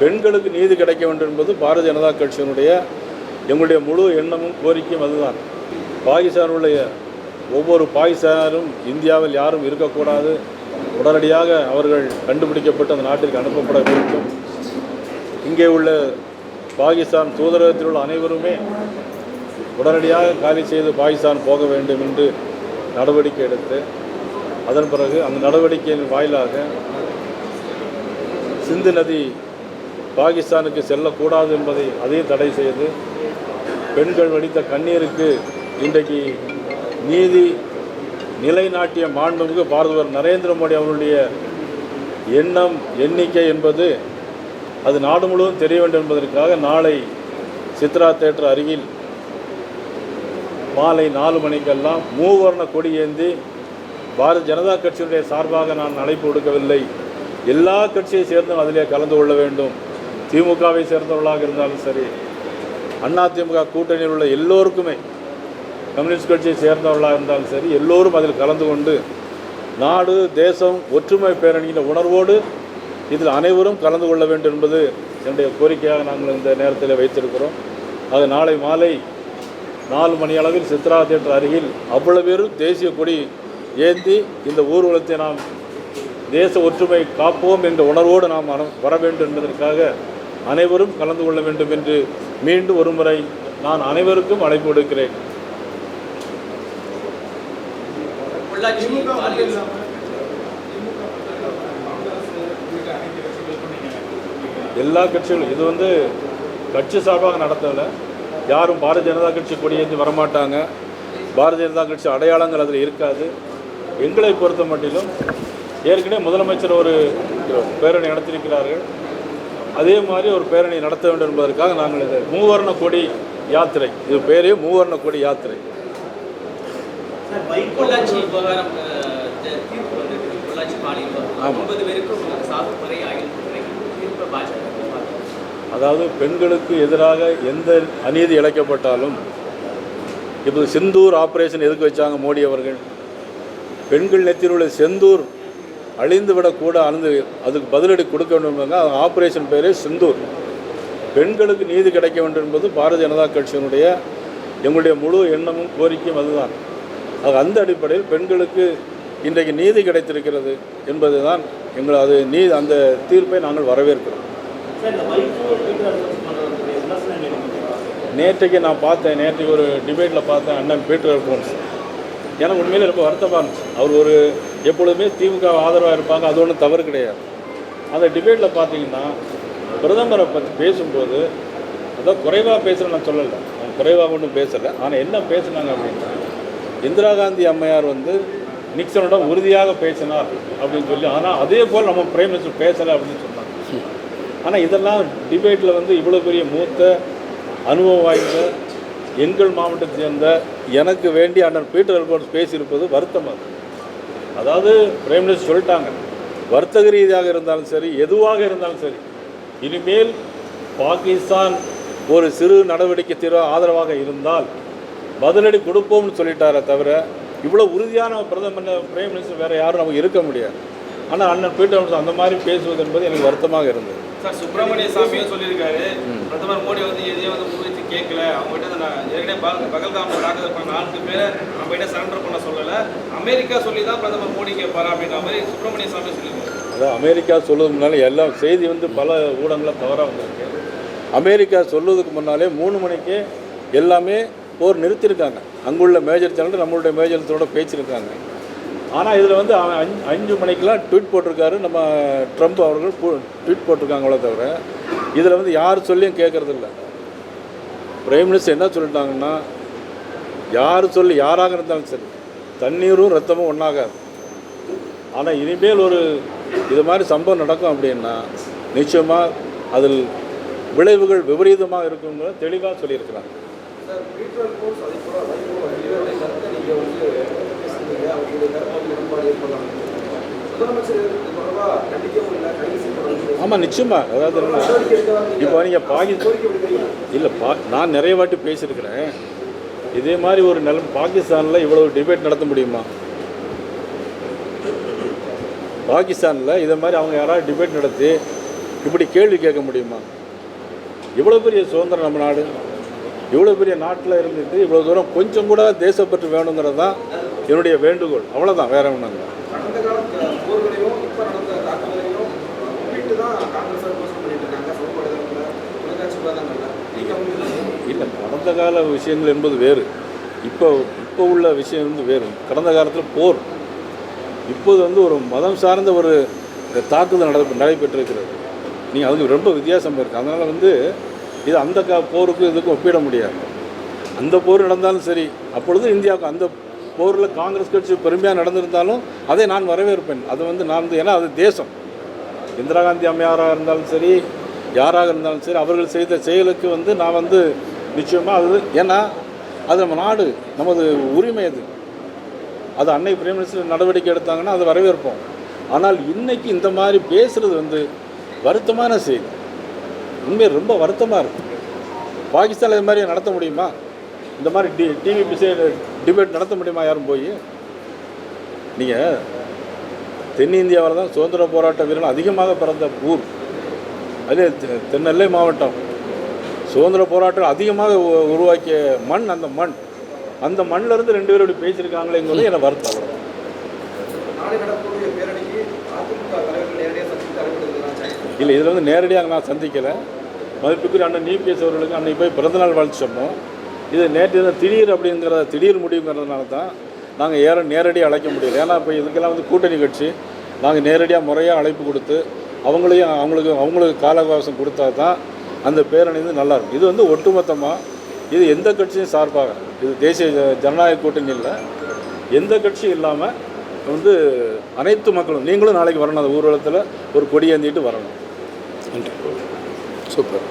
பெண்களுக்கு நீதி கிடைக்க வேண்டும் என்பது பாரதிய ஜனதா கட்சியினுடைய எங்களுடைய முழு எண்ணமும் கோரிக்கையும் அதுதான். பாகிஸ்தானுடைய ஒவ்வொரு பாகிஸ்தானும் இந்தியாவில் யாரும் இருக்கக்கூடாது. உடனடியாக அவர்கள் கண்டுபிடிக்கப்பட்டு அந்த நாட்டிற்கு அனுப்பப்பட வேண்டும். இங்கே உள்ள பாகிஸ்தான் தூதரகத்தில் உள்ள அனைவருமே உடனடியாக காலி செய்து பாகிஸ்தான் போக வேண்டும் என்று நடவடிக்கை எடுத்து அதன் பிறகு அந்த நடவடிக்கையின் வாயிலாக சிந்து நதி பாகிஸ்தானுக்கு செல்லக்கூடாது என்பதை அதையும் தடை செய்து பெண்கள் வடித்த கண்ணீருக்கு இன்றைக்கு நீதி நிலைநாட்டிய மாண்புமிகு பாரதவர் நரேந்திர மோடி அவருடைய எண்ணம் எண்ணிக்கை என்பது அது நாடு முழுவதும் தெரிய வேண்டும் என்பதற்காக நாளை சித்ரா தேட்டர் அருகில் மாலை நாலு மணிக்கெல்லாம் மூவர்ண கொடி ஏந்தி பாரதிய ஜனதா கட்சியினுடைய சார்பாக நான் அழைப்பு கொடுக்கவில்லை எல்லா கட்சியை சேர்ந்தும் அதிலே கலந்து கொள்ள வேண்டும். திமுகவை சேர்ந்தவர்களாக இருந்தாலும் சரி அண்ணா திமுக கூட்டணியில் உள்ள எல்லோருக்குமே கம்யூனிஸ்ட் கட்சியை சேர்ந்தவர்களாக இருந்தாலும் சரி எல்லோரும் அதில் கலந்து கொண்டு நாடு தேசம் ஒற்றுமை பேரணியின் உணர்வோடு இதில் அனைவரும் கலந்து கொள்ள வேண்டும் என்பது என்னுடைய கோரிக்கையாக நாங்கள் இந்த நேரத்தில் வைத்திருக்கிறோம். அது நாளை மாலை நாலு மணி அளவில் சித்ரா தேட்டர் அருகில் அவ்வளவு பேரும் தேசிய கொடி ஏந்தி இந்த ஊர்வலத்தை நாம் தேச ஒற்றுமை காப்போம் என்ற உணர்வோடு நாம் வர வேண்டும் என்பதற்காக அனைவரும் கலந்து கொள்ள வேண்டும் என்று மீண்டும் ஒருமுறை நான் அனைவருக்கும் அழைப்பு விடுக்கிறேன். எல்லா கட்சிகளும் இது வந்து கட்சி சார்பாக நடத்தலை. யாரும் பாரதிய ஜனதா கட்சி கொடியேந்தி வரமாட்டாங்க. பாரதிய ஜனதா கட்சி அடையாளங்கள் அதில் இருக்காது. எங்களை பொறுத்த மட்டிலும் ஏற்கனவே முதலமைச்சர் ஒரு பேரணி நடத்தியிருக்கிறார்கள். அதே மாதிரி ஒரு பேரணி நடத்த வேண்டும் என்பதற்காக நாங்கள் இது மூவர்ண கொடி யாத்திரை இது பேரே மூவர்ண கொடி யாத்திரை. அதாவது பெண்களுக்கு எதிராக எந்த அநீதி இழைக்கப்பட்டாலும் இப்போ செந்தூர் ஆபரேஷன் எதுக்கு வச்சாங்க மோடி அவர்கள்? பெண்கள் நெத்தியில் உள்ள செந்தூர் அழிந்து விடக்கூட அழிந்து அதுக்கு பதிலடி கொடுக்க வேண்டும் ஆபரேஷன் பேரே செந்தூர். பெண்களுக்கு நீதி கிடைக்க வேண்டும் என்பது பாரதிய ஜனதா கட்சியினுடைய எங்களுடைய முழு எண்ணமும் கோரிக்கையும் அதுதான். அது அந்த அடிப்படையில் பெண்களுக்கு இன்றைக்கு நீதி கிடைத்திருக்கிறது என்பது தான் எங்கள் அது நீ அந்த தீர்ப்பை நாங்கள் வரவேற்கிறோம். நேற்றைக்கு நான் பார்த்தேன் நேற்றைக்கு ஒரு டிபேட்டில் பார்த்தேன் அண்ணன் பீட்டர் அல்போன்ஸ் எனக்கு உண்மையிலே ரொம்ப வருத்தமாக இருந்துச்சு. அவர் ஒரு எப்பொழுதுமே திமுக ஆதரவாக இருப்பாங்க அது ஒன்றும் தவறு கிடையாது. அந்த டிபேட்டில் பார்த்தீங்கன்னா பிரதமரை பற்றி பேசும்போது அதான் குறைவாக பேசுகிறேன் நான் சொல்லலை. நான் குறைவாக ஒன்றும் பேசலை. ஆனால் என்ன பேசுனாங்க அப்படின்னா இந்திரா காந்தி அம்மையார் வந்து நிக்சனோட உறுதியாக பேசினார் அப்படின்னு சொல்லி ஆனால் அதே போல் நம்ம பிரைம் மினிஸ்டர் பேசலை அப்படின்னு சொன்னாங்க. ஆனால் இதெல்லாம் டிபேட்டில் வந்து இவ்வளோ பெரிய மூத்த அனுபவம் வாய்ந்த எங்கள் மாவட்டத்தை சேர்ந்த எனக்கு வேண்டிய அண்ணன் பீட்டர் அல்போன்ஸ் பேசியிருப்பது வருத்தம் அதாவது பிரைம் மினிஸ்டர் சொல்லிட்டாங்க. வர்த்தக ரீதியாக இருந்தாலும் சரி எதுவாக இருந்தாலும் சரி இனிமேல் பாகிஸ்தான் ஒரு சிறு நடவடிக்கை தீர ஆதரவாக இருந்தால் பதிலடி கொடுப்போம்னு சொல்லிட்டாரே தவிர இவ்வளோ உறுதியான பிரதமர் பிரைம் மினிஸ்டர் வேறு யாரும் நமக்கு இருக்க முடியாது. ஆனால் அண்ணன் பீட்டர் அந்த மாதிரி பேசுவது என்பது எனக்கு வருத்தமாக இருந்தது. சார் சுப்பிரமணிய சாமியும் சொல்லியிருக்காரு. பிரதமர் மோடி வந்து எதையும் வந்து முன்வைத்து கேட்கல. அவங்ககிட்ட நான் ஏற்கனவே பகல் பகல்காமில் தாக்குதல் பண்ண நான்கு பேரை நம்ம கிட்ட சரண்டர் பண்ண சொல்லலை. அமெரிக்கா சொல்லி தான் பிரதமர் மோடி கேட்பாரா அப்படின்ற மாதிரி சுப்பிரமணிய சாமி சொல்லியிருக்காரு. அதான் அமெரிக்கா சொல்லுவதுக்கு முன்னாலே எல்லாம் செய்தி வந்து பல ஊடகங்களில் தவறாக வந்திருக்கு. அமெரிக்கா சொல்வதுக்கு முன்னாலே மூணு மணிக்கே எல்லாமே போர் நிறுத்தியிருக்காங்க. அங்குள்ள மேஜர் சேனல் நம்மளுடைய மேஜர் சேனலோட பேச்சிருக்காங்க ஆனால் இதில் வந்து அவன் அஞ்சு அஞ்சு மணிக்கெலாம் ட்வீட் போட்டிருக்காரு. நம்ம ட்ரம்ப் அவர்கள் போ- ட்வீட் போட்டிருக்காங்களே தவிர இதில் வந்து யார் சொல்லியும் கேட்குறது இல்லை பிரைம் மினிஸ்டர் என்ன சொல்லிட்டாங்கன்னா யார் சொல்லி யாராக இருந்தாலும் சரி தண்ணீரும் ரத்தமும் ஒன்றாகாது ஆனால் இனிமேல் ஒரு இது மாதிரி சம்பவம் நடக்கும் அப்படின்னா நிச்சயமாக அதில் விளைவுகள் விபரீதமாக இருக்குங்கிற தெளிவாக சொல்லியிருக்கிறாங்க அவங்களுடைய கருத்தை உடன்பாடு ஏற்படலாம் ஆமாம் நிச்சயமாக அதாவது இப்போ நீங்கள் பாகி கோரிக்கை விடுக்கிறீங்க இல்லை பா நான் நிறைய வாட்டி பேசியிருக்கிறேன். இதே மாதிரி ஒரு நிலம் பாகிஸ்தானில் இவ்வளவு டிபேட் நடத்த முடியுமா? பாகிஸ்தானில் இதே மாதிரி அவங்க யாராவது டிபேட் நடத்தி இப்படி கேள்வி கேட்க முடியுமா? இவ்வளோ பெரிய சுதந்திரம் நம்ம நாடு. இவ்வளோ பெரிய நாட்டில் இருந்துட்டு இவ்வளோ தூரம் கொஞ்சம் கூட தேசப்பற்று வேணுங்கிறது தான் என்னுடைய வேண்டுகோள். அவ்வளோதான் வேற ஒன்றும் இல்லை. இல்லை. கடந்த கால விஷயங்கள் என்பது வேறு. இப்போ இப்போ உள்ள விஷயம் வந்து வேறு. கடந்த காலத்தில் போர். இப்போது வந்து ஒரு மதம் சார்ந்த ஒரு தாக்குதல் நட நடைபெற்றிருக்கிறது. நீங்கள் அதுக்கு ரொம்ப வித்தியாசம் இருக்குது அதனால் வந்து இது அந்த கா போருக்கும் இதுக்கும் ஒப்பிட முடியாது. அந்த போர் நடந்தாலும் சரி அப்பொழுது இந்தியாவுக்கு அந்த போரில் காங்கிரஸ் கட்சி பெருமையாக நடந்திருந்தாலும் அதை நான் வரவேற்பேன். அது வந்து நான் வந்து ஏன்னா அது தேசம். இந்திரா காந்தி அம்மையாராக இருந்தாலும் சரி யாராக இருந்தாலும் சரி அவர்கள் செய்த செயலுக்கு வந்து நான் வந்து நிச்சயமாக அது ஏன்னா அது நம்ம நாடு நமது உரிமை அது. அது அன்னை பிரைம் மினிஸ்டர் நடவடிக்கை எடுத்தாங்கன்னா அதை வரவேற்போம். ஆனால் இன்றைக்கி இந்த மாதிரி பேசுகிறது வந்து வருத்தமான செய்தி. உண்மையை ரொம்ப வருத்தமாக இருக்குது பாகிஸ்தானில் இது மாதிரி நடத்த முடியுமா? இந்த மாதிரி டி டிவி டிபேட் நடத்த முடியுமா? யாரும் போய்? நீங்கள் தென்னிந்தியாவில் தான் சுதந்திர போராட்ட வீரர்கள் அதிகமாக பிறந்த ஊர். அதே தென்னெல்லை மாவட்டம். சுதந்திர போராட்டம் அதிகமாக உ- உருவாக்கிய மண் அந்த மண். அந்த மண்ணிலிருந்து ரெண்டு பேரும் இப்படி பேசியிருக்காங்களேங்கிறது எனக்கு வருத்தம். நேரடியாக இல்லை இதில் வந்து நேரடியாக நான் சந்திக்கலை. மதிப்புக்குரிய அண்ணன் நீபிஎஸ் அவர்களுக்கு அன்னைக்கு போய் பிறந்தநாள் வாழ்த்து சொன்னோம். இது நேற்று தான் திடீர் அப்படிங்கிற திடீர் முடிவுங்கிறதுனால தான் நாங்கள் ஏற நேரடியாக அழைக்க முடியல. ஏன்னா இப்போ இதுக்கெல்லாம் வந்து கூட்டணி கட்சி நாங்கள் நேரடியாக முறையாக அழைப்பு கொடுத்து அவங்களையும் அவங்களுக்கு அவங்களுக்கு கால அவகாசம் கொடுத்தா தான் அந்த பேரணி வந்து நல்லாயிருக்கும் இது வந்து ஒட்டுமொத்தமாக இது எந்த கட்சியும் சார்பாக இது தேசிய ஜ- ஜனநாயக கூட்டணி இல்லை. எந்த கட்சியும் இல்லாமல் வந்து அனைத்து மக்களும் நீங்களும் நாளைக்கு வரணும். அந்த ஊர்வலத்தில் ஒரு கொடி ஏந்திட்டு வரணும். நன்றி. சூப்பர்.